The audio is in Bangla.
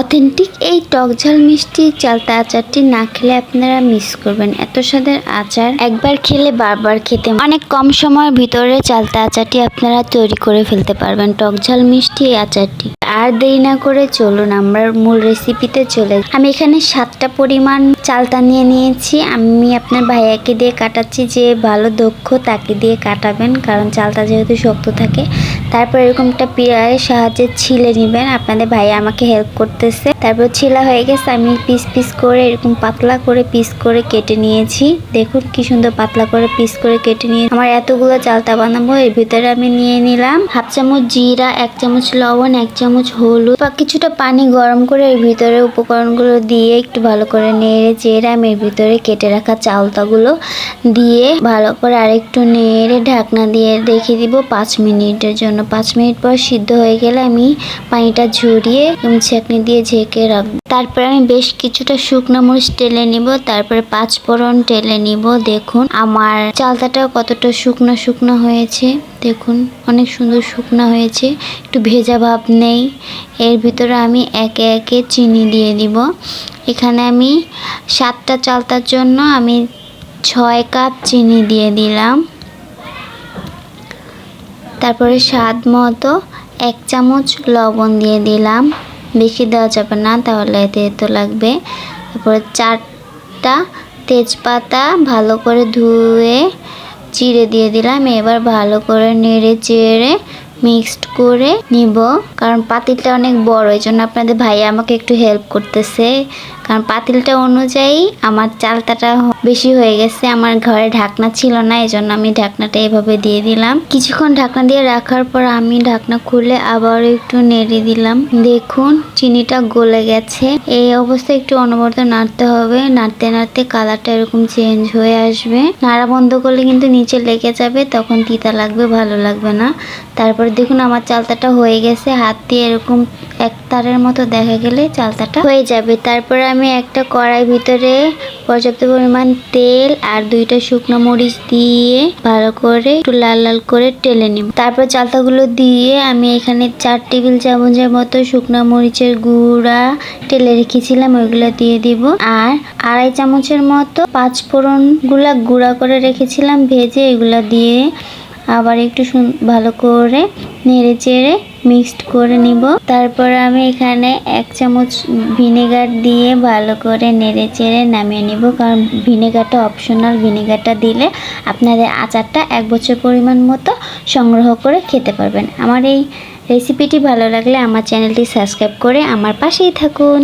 অথেন্টিক এই টক ঝাল মিষ্টি চালতা আচারটি না খেলে আপনারা মিস করবেন। এত স্বাদের আচার একবার খেলে বারবার খেতে অনেক কম সময়ের ভিতরে চালতা আচারটি আপনারা তৈরি করে ফেলতে পারবেন। টক ঝাল মিষ্টি এই আচারটি। আর দেরি না করে চলুন, আমরা মূল রেসিপিতে চলে। আমি এখানে সাতটা পরিমাণ চালতা নিয়ে নিয়েছি। আমি আপনার ভাইয়াকে দিয়ে কাটাচ্ছি যে ভালো দক্ষ তাকে দিয়ে কাটাবেন, কারণ চালতা যেহেতু শক্ত থাকে তারপর এরকম একটা পিঁড়ারের সাহায্যে ছিলে নেবেন। আপনাদের ভাইয়া আমাকে হেল্প করতেছে। তারপর ছিলা হয়ে গেছে, আমি পিস পিস করে এরকম পাতলা করে পিস করে কেটে নিয়েছি। দেখুন কি সুন্দর পাতলা করে পিস করে কেটে নিয়ে আমার এতগুলো চালতা বানাবো, এর ভিতরে আমি নিয়ে নিলাম হাফ চামচ জিরা, এক চামচ লবণ, এক চামচ হলুদ। বা কিছুটা পানি গরম করে এর ভিতরে উপকরণগুলো দিয়ে একটু ভালো করে নেড়ে চেড়ে আমি এর ভিতরে কেটে রাখা চালতাগুলো দিয়ে ভালো করে আরেকটু নেড়ে ঢাকনা দিয়ে রেখে দিব পাঁচ মিনিটের জন্য। পাঁচ মিনিট পর সিদ্ধ হয়ে গেলে আমি পানিটা ঝরিয়ে ছেঁকনি দিয়ে ঝেঁকে রাখব। তারপরে আমি বেশ কিছুটা শুকনো মরিচ টেলে নিব, তারপরে পাঁচ ফোড়ন টেলে নিব। দেখুন, আমার চালতাটা কতটা শুকনো শুকনো হয়েছে। দেখুন, অনেক সুন্দর শুকনো হয়েছে। একটু ভেজা ভাব নেই। এর ভিতরে আমি একে একে চিনি দিয়ে দিব এখানে আমি সাতটা চালতার জন্য আমি ছয় কাপ চিনি দিয়ে দিলাম। তারপরে স্বাদ মতো এক চামচ লবণ দিয়ে দিলাম। বেশি দেওয়া যাবে না, তাহলে তেতো লাগবে। তারপরে চারটা তেজপাতা ভালো করে ধুয়ে চিড়ে দিয়ে দিলাম। এবার ভালো করে নেড়ে চেড়ে মিক্সড করে নিব। কারণ পাতিলটা অনেক বড় এই জন্য আপনাদের ভাইয়া আমাকে একটু হেল্প করতেছে। কারণ পাতিলটা অনুযায়ী আমার চালতাটা বেশি হয়ে গেছে, আমার ঘরে ঢাকনা ছিল না এই জন্য আমি ঢাকনাটা এভাবে দিয়ে দিলাম। কিছুক্ষণ ঢাকনা দিয়ে রাখার পর আমি ঢাকনা খুলে আবার একটু নেড়ে দিলাম। দেখুন, চিনিটা গলে গেছে। এই অবস্থায় একটু অনবরত নাড়তে হবে। নাড়তে নাড়তে কালারটা এরকম চেঞ্জ হয়ে আসবে। নাড়া বন্ধ করলে কিন্তু নিচে লেগে যাবে, তখন তিতা লাগবে, ভালো লাগবে না। তারপরে দেখুন, আমার চালতাটা হয়ে গেছে। হাত দিয়ে এরকম এক তারের মতো দেখা গেলে চালতাটা হয়ে যাবে। তারপরে আমি একটা কড়াই ভিতরে পর্যাপ্ত পরিমাণ তেল আর দুইটা শুকনো মরিচ দিয়ে ভালো করে একটু লাল লাল করে টেলে নিব। তারপর চালতাগুলো দিয়ে আমি এখানে চার টেবিল চামচের মতো শুকনো মরিচের গুঁড়া টেলে রেখেছিলাম, ওইগুলো দিয়ে দিব। আর আড়াই চামচের মতো পাঁচ ফোড়নগুলা গুঁড়া করে রেখেছিলাম, ভেজে এগুলা দিয়ে আবার একটু ভালো করে নেড়ে চেড়ে মিক্সড করে নিব। তারপর আমি এখানে এক চামচ ভিনেগার দিয়ে ভালো করে নেড়ে চেড়ে নামিয়ে নিব। কারণ ভিনেগারটা অপশনাল ভিনেগারটা দিলে আপনাদের আচারটা এক বছর পরিমাণ মতো সংগ্রহ করে খেতে পারবেন। আমার এই রেসিপিটি ভালো লাগলে আমার চ্যানেলটি সাবস্ক্রাইব করে আমার পাশেই থাকুন।